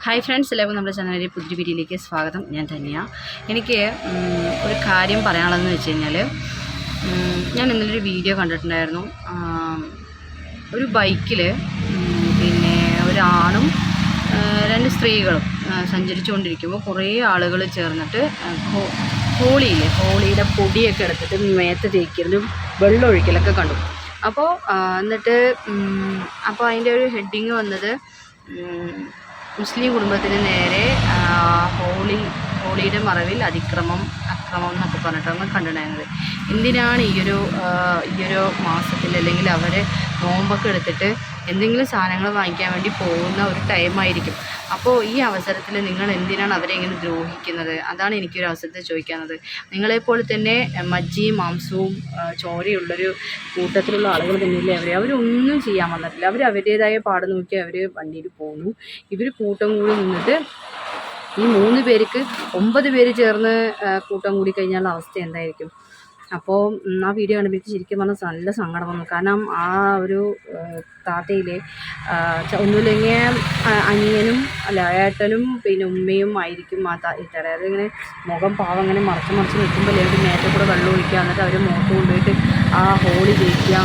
Hi friends എല്ലാവർക്കും നമ്മുടെ ചാനലിലെ പുതിയ വീഡിയോയിലേക്ക് സ്വാഗതം. ഞാൻ ധന്യ എനിക്ക് ഒരു കാര്യം പറയാനുള്ളതെന്ന് വെച്ച് കഴിഞ്ഞാൽ ഞാൻ ഇന്നലൊരു വീഡിയോ കണ്ടിട്ടുണ്ടായിരുന്നു. ഒരു ബൈക്കിൽ പിന്നെ ഒരാണും രണ്ട് സ്ത്രീകളും സഞ്ചരിച്ചുകൊണ്ടിരിക്കുമ്പോൾ കുറേ ആളുകൾ ചേർന്നിട്ട് ഹോളിയിൽ ഹോ- ഹോളിയില്ലേ ഹോളിയുടെ പൊടിയൊക്കെ എടുത്തിട്ട് മേത്ത് തേക്കലും വെള്ളം ഒഴിക്കലൊക്കെ കണ്ടു. അപ്പോൾ എന്നിട്ട് അപ്പോൾ അതിന്റെ ഒരു ഹെഡിങ് വന്നത് മുസ്ലിം കുടുംബത്തിന് നേരെ ഹോളി ഹോളിയുടെ മറവിൽ അതിക്രമം അക്രമം എന്നൊക്കെ പറഞ്ഞിട്ടാണ് കണ്ടിട്ടുണ്ടായിരുന്നത് എന്തിനാണ് ഈയൊരു ഈയൊരു മാസത്തിൽ അല്ലെങ്കിൽ അവർ നോമ്പൊക്കെ എടുത്തിട്ട് എന്തെങ്കിലും സാധനങ്ങൾ വാങ്ങിക്കാൻ വേണ്ടി പോകുന്ന ഒരു ടൈമായിരിക്കും അപ്പോൾ ഈ അവസരത്തിൽ നിങ്ങൾ എന്തിനാണ് അവരെ ഇങ്ങനെ ദ്രോഹിക്കുന്നത്? അതാണ് എനിക്കൊരു അവസരത്തിൽ ചോദിക്കാനുള്ളത്. നിങ്ങളെപ്പോലെ തന്നെ മജ്ജിയും മാംസവും ചോരയുള്ളൊരു കൂട്ടത്തിലുള്ള ആളുകൾ തന്നെയല്ലേ അവർ അവരൊന്നും ചെയ്യാൻ വന്നിട്ടില്ല. അവർ അവരുടേതായ പാട് നോക്കി അവർ വണ്ടിയിൽ പോകുന്നു. ഇവർ കൂട്ടം കൂടി നിന്നിട്ട് ഈ മൂന്ന് പേർക്ക് ഒമ്പത് പേര് ചേർന്ന് കൂട്ടം കൂടി കഴിഞ്ഞാൽ അവസ്ഥ എന്തായിരിക്കും? അപ്പോൾ ആ വീഡിയോ കണ്ടപ്പോൾ ശരിക്കും പറഞ്ഞാൽ നല്ല സങ്കടം വന്നു. കാരണം ആ ഒരു താത്തയിലെ ഒന്നുമില്ലെങ്കിൽ അനിയനും അല്ല ഏട്ടനും പിന്നെ ഉമ്മയും ആയിരിക്കും ആ താ അതായത് അതിങ്ങനെ മുഖം പാവം അങ്ങനെ മറച്ച് മറച്ച് നിൽക്കുമ്പോൾ അല്ലെങ്കിൽ നേരത്തെ കൂടെ വെള്ളം ഒഴിക്കുക എന്നിട്ട് അവർ മുഖത്ത് കൊണ്ടുപോയിട്ട് ആ ഹോളി ജയിക്കുക.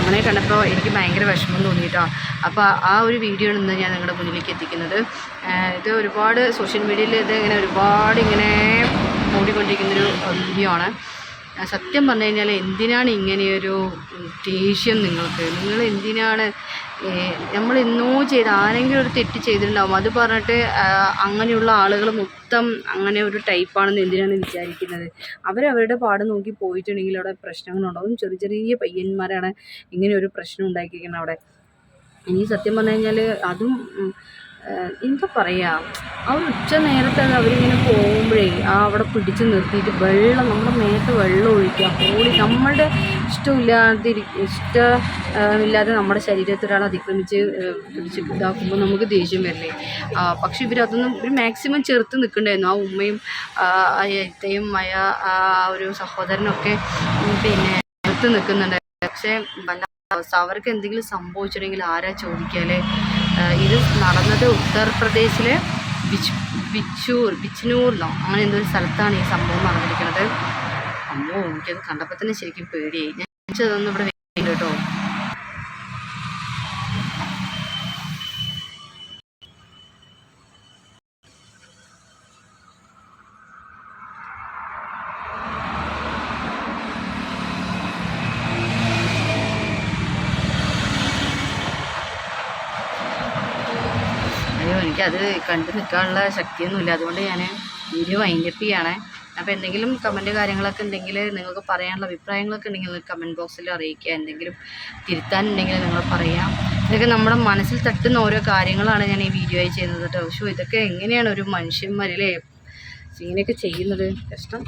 അങ്ങനെ കണ്ടപ്പോൾ എനിക്ക് ഭയങ്കര വിഷമം തോന്നിയിട്ടോ അപ്പോൾ ആ ഒരു വീഡിയോ ആണ് ഇന്ന് ഞാൻ നിങ്ങളുടെ മുന്നിലേക്ക് എത്തിക്കുന്നത്. ഇത് ഒരുപാട് സോഷ്യൽ മീഡിയയിൽ ഇത് ഇങ്ങനെ ഒരുപാട് ഇങ്ങനെ ഓടിക്കൊണ്ടിരിക്കുന്നൊരു വീഡിയോ ആണ്. സത്യം പറഞ്ഞു കഴിഞ്ഞാൽ എന്തിനാണ് ഇങ്ങനെയൊരു ദേഷ്യം നിങ്ങൾക്ക്? നിങ്ങൾ എന്തിനാണ് നമ്മൾ ഇന്നോ ചെയ്ത് ആരെങ്കിലും ഒരു തെറ്റ് ചെയ്തിട്ടുണ്ടാവും. അത് പറഞ്ഞിട്ട് അങ്ങനെയുള്ള ആളുകൾ മൊത്തം അങ്ങനെ ഒരു ടൈപ്പാണെന്ന് എന്തിനാണ് വിചാരിക്കുന്നത്? അവരവരുടെ പാട് നോക്കി പോയിട്ടുണ്ടെങ്കിൽ അവിടെ പ്രശ്നങ്ങളുണ്ടാവും ചെറിയ ചെറിയ പയ്യന്മാരാണ് ഇങ്ങനെ ഒരു പ്രശ്നം ഉണ്ടാക്കിയിരിക്കുന്നത് അവിടെ. ഇനി സത്യം പറഞ്ഞു കഴിഞ്ഞാൽ അതും എന്താ പറയുക ആ ഉച്ച നേരത്തെ അവരിങ്ങനെ പോകുമ്പോഴേ ആ അവിടെ പിടിച്ച് നിർത്തിയിട്ട് വെള്ളം നമ്മുടെ മേത്ത് വെള്ളം ഒഴിക്കുക. ഹോളി നമ്മളുടെ ഇഷ്ടമില്ലാതിരി ഇഷ്ടമില്ലാതെ നമ്മുടെ ശരീരത്തിൽ ഒരാൾ അതിക്രമിച്ച് പിടിച്ച് ഇതാക്കുമ്പോൾ നമുക്ക് ദേഷ്യം വരില്ലേ? പക്ഷെ ഇവരതൊന്നും ഒരു മാക്സിമം ചെറുത്ത് നിൽക്കണ്ടായിരുന്നു. ആ ഉമ്മയും ആ എത്തയും അയ ആ ഒരു സഹോദരനൊക്കെ പിന്നെ ചെറുത്ത് നിൽക്കുന്നുണ്ട്. പക്ഷേ അവർക്ക് എന്തെങ്കിലും സംഭവിച്ചിട്ടുണ്ടെങ്കിൽ ആരാ ചോദിക്കാൽ ആഹ് ഇത് നടന്നത് ഉത്തർപ്രദേശിലെ ബിച്ച് ബിച്ചൂർ ബിച്ച്നൂറിലോ അങ്ങനെ എന്തോ ഒരു സ്ഥലത്താണ് ഈ സംഭവം നടന്നിരിക്കുന്നത്. അമ്മോ എനിക്കത് കണ്ടപ്പോൾ തന്നെ ശരിക്കും പേടിയായി. ഞാൻ ഇവിടെ വെയില്ല കേട്ടോ. എനിക്കത് കണ്ടു നിൽക്കാനുള്ള ശക്തിയൊന്നുമില്ല. അതുകൊണ്ട് ഞാൻ വീഡിയോ വൈൻഡപ്പ് ചെയ്യാണ്. അപ്പോൾ എന്തെങ്കിലും കമന്റ് കാര്യങ്ങളൊക്കെ ഉണ്ടെങ്കിൽ നിങ്ങൾക്ക് പറയാനുള്ള അഭിപ്രായങ്ങളൊക്കെ ഉണ്ടെങ്കിൽ കമന്റ് ബോക്സിൽ അറിയിക്കുക. എന്തെങ്കിലും തിരുത്താനുണ്ടെങ്കിൽ നിങ്ങൾ പറയാം. ഇതൊക്കെ നമ്മുടെ മനസ്സിൽ തട്ടുന്ന ഓരോ കാര്യങ്ങളാണ് ഞാൻ ഈ വീഡിയോ ചെയ്യുന്നത് കേട്ടോ പക്ഷേ ഇതൊക്കെ എങ്ങനെയാണ് ഒരു മനുഷ്യന്മാരിലെ ഇങ്ങനെയൊക്കെ ചെയ്യുന്നത്? കഷ്ടം.